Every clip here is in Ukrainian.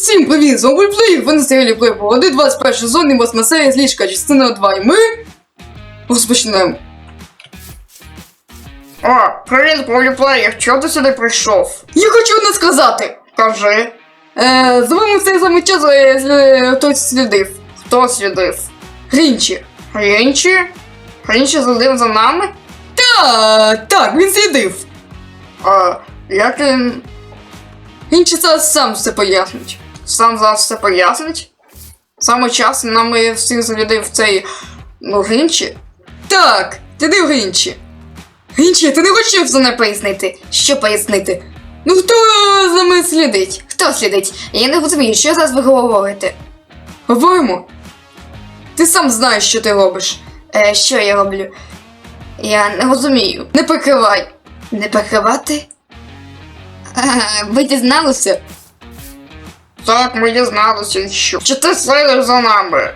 всім привіт! З вами Плеєр, ви на серіалі Плеєр. 1, 21 сезон і 8 серія з ліжка, частина 2. І ми розпочнемо. О, привіт, поліплеєр, чого ти сюди прийшов? Я хочу одне сказати. Кажи, Е, з вами в цей самий час е, е, хтось слідив. хто слідив? Грінчі. Грінчі? Грінчі слідив за нами? Та, так, він слідив. А як він Грінчі зараз сам все пояснить. Сам зараз все пояснить? Саме час нам всіх слідив цей ну, Грінчі? Так, слідив Грінчі. Грінчі, ти не хочеш за Це не пояснити. Що пояснити? Ну хто за мене слідить? Хто слідить? Я не розумію, що зараз ви говорите? Говоримо. Ти сам знаєш, що ти робиш. Е, що я роблю? Я не розумію. Не прикривай. Не прикривати? А, ви дізналися? Так, ми дізналися, що. Що ти слідиш за нами?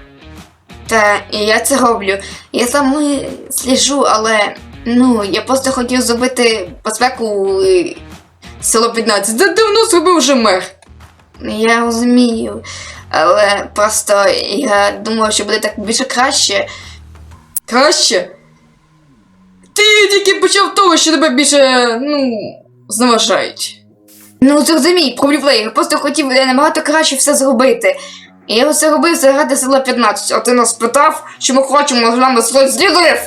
Та і я це роблю. Я сам е, сліжу, але ну, я просто хотів зробити безпеку. е, Село 15. Це давно зробив вже мер. Я розумію. Але просто я думав, що буде так більше краще. Краще. Ти тільки почав того, що тебе більше, ну, зневажають. Ну, зрозумій, проблем. Я просто хотів набагато краще все зробити. І я все робив заради села 15, а ти нас питав, що ми хочемо з нами село злідив.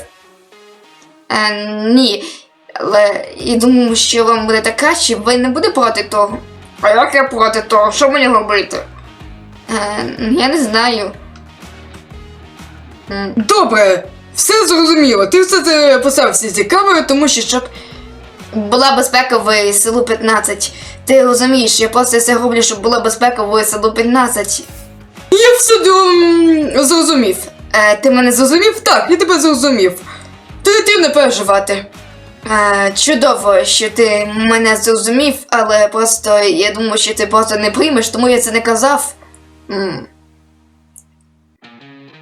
Е, ні. Але я думаю, що вам буде так краще, ви не буде проти того. А як я проти того? Що мені робити? Е, я не знаю. Добре, все зрозуміло. Ти все це писав всі ці камери, тому що щоб. Була безпека в селу 15. Ти розумієш, я просто все роблю, щоб була безпека в селу 15. Я все м, зрозумів. Е, ти мене зрозумів? Зрозумів? Так, я тебе зрозумів. Ти ти не переживати. Е, чудово, що ти мене зрозумів, але просто я думаю, що ти просто не приймеш, тому я це не казав. М,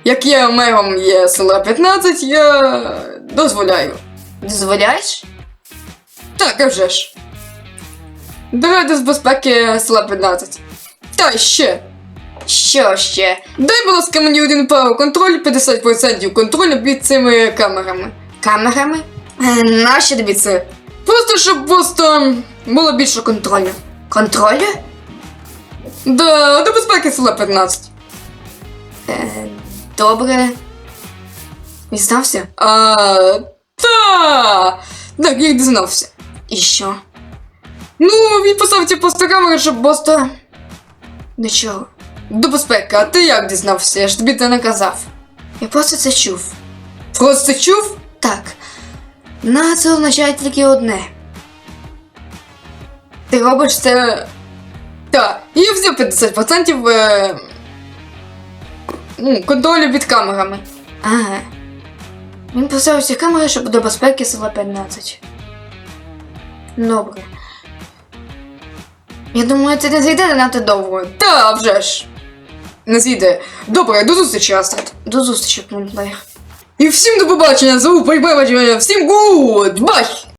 Як я мером є села 15, я дозволяю. Дозволяєш? Так, а вже ж. Давайте з безпеки села 15. Та ще. Що ще? Дай, будь ласка, мені один право контроль, 50% контролю під цими камерами. Камерами? Е, нащо тобі це? Просто щоб просто було більше контролю. Контролю? Да, до безпеки села 15. Е, добре. Дізнався? А, та. Так, я дізнався. І що? Ну, він поставив ці просто камери, щоб просто До чого? до безпеки. А ти як дізнався? Я ж тобі це не казав. Я просто це чув. Просто чув? Так. На це означає тільки одне. Ти робиш це. Так, я взяв 50% е... ну, контролю під камерами. Ага. Він поставив ці камери, щоб до безпеки села 15. Добре. Я думаю, це не зійде занадто довго. Та, вже ж. Не зійде. Добре, до зустрічі, Астрид. До зустрічі, плейер. І всім до побачення, зову, побачення, всім гуд, бай!